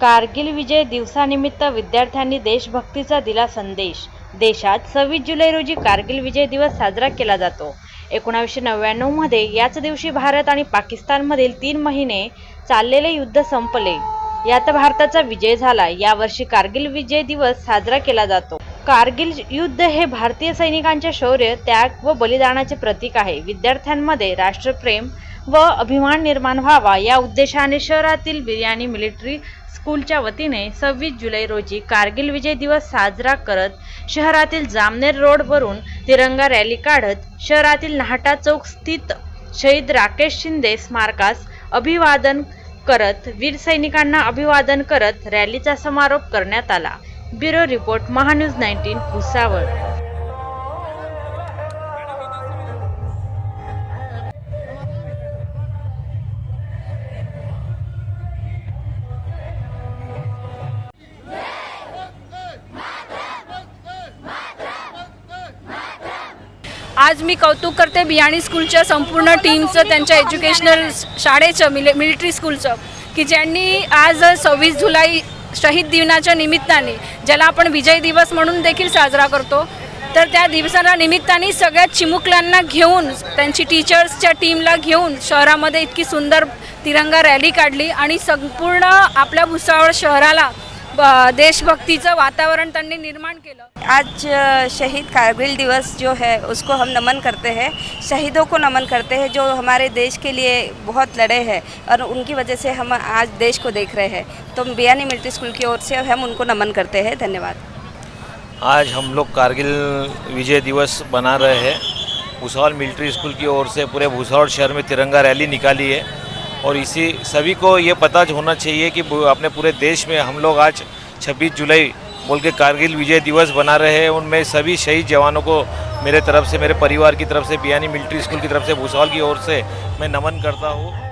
कारगिल विजय दिवसानिमित्त विद्यार्थ्यांनी देशभक्तीचा दिला संदेश. देशात सव्वीस जुलै रोजी कारगिल विजय दिवस साजरा केला जातो. एकोणावीसशे नव्याण्णवमध्ये याच दिवशी भारत आणि पाकिस्तानमधील तीन महिने चाललेले युद्ध संपले. यात भारताचा विजय झाला. यावर्षी कारगिल विजय दिवस साजरा केला जातो. कारगिल युद्ध हे भारतीय सैनिकांचे शौर्य त्याग व बलिदानाचे प्रतीक आहे. विद्यार्थ्यांमध्ये राष्ट्रप्रेम व अभिमान निर्माण व्हावा. या उद्देशाने शहरातील बिर्याणी मिलिटरी स्कूलच्या वतीने सव्वीस जुलै रोजी कारगिल विजय दिवस साजरा करत शहरातील जामनेर रोडवरून तिरंगा रॅली काढत शहरातील नाहटा चौक स्थित शहीद राकेश शिंदे स्मारकास अभिवादन करत वीर सैनिकांना अभिवादन करत रॅलीचा समारोप करण्यात आला. Bureau report Maha news nineteen Bhusawal. आज मी कौतुक करते बियाणी स्कूलच्या संपूर्ण टीमचं त्यांच्या एज्युकेशनल शाळेचं मिले मिलिटरी स्कूलचं की ज्यांनी आज सव्वीस जुलै शहीद दिनाच्या निमित्ताने ज्याला आपण विजय दिवस म्हणून देखील साजरा करतो तर त्या दिवसाला निमित्ताने सगळ्या चिमुकल्यांना घेऊन त्यांची टीचर्सच्या टीमला घेऊन शहरामध्ये इतकी सुंदर तिरंगा रॅली काढली आणि संपूर्ण आपल्या भुसावळ शहराला देशभक्तीचं वातावरण त्यांनी निर्माण केलं. आज शहीद कारगिल दिवस जो है उसको हम नमन करते हैं। शहीदों को नमन करते हैं जो हमारे देश के लिए बहुत लड़े हैं और उनकी वजह से हम आज देश को देख रहे हैं। तो बियानी मिलिट्री स्कूल की ओर से हम उनको नमन करते हैं। धन्यवाद। आज हम लोग कारगिल विजय दिवस बना रहे हैं। भूसावल मिलिट्री स्कूल की ओर से पूरे भूसावल शहर में तिरंगा रैली निकाली है। और इसी सभी को ये पता होना चाहिए कि अपने पूरे देश में हम लोग आज 26 जुलाई बोल के कारगिल विजय दिवस बना रहे हैं। उनमें सभी शहीद जवानों को मेरे तरफ़ से, मेरे परिवार की तरफ़ से, बियानी मिलिट्री स्कूल की तरफ़ से भूसावल की ओर से मैं नमन करता हूँ।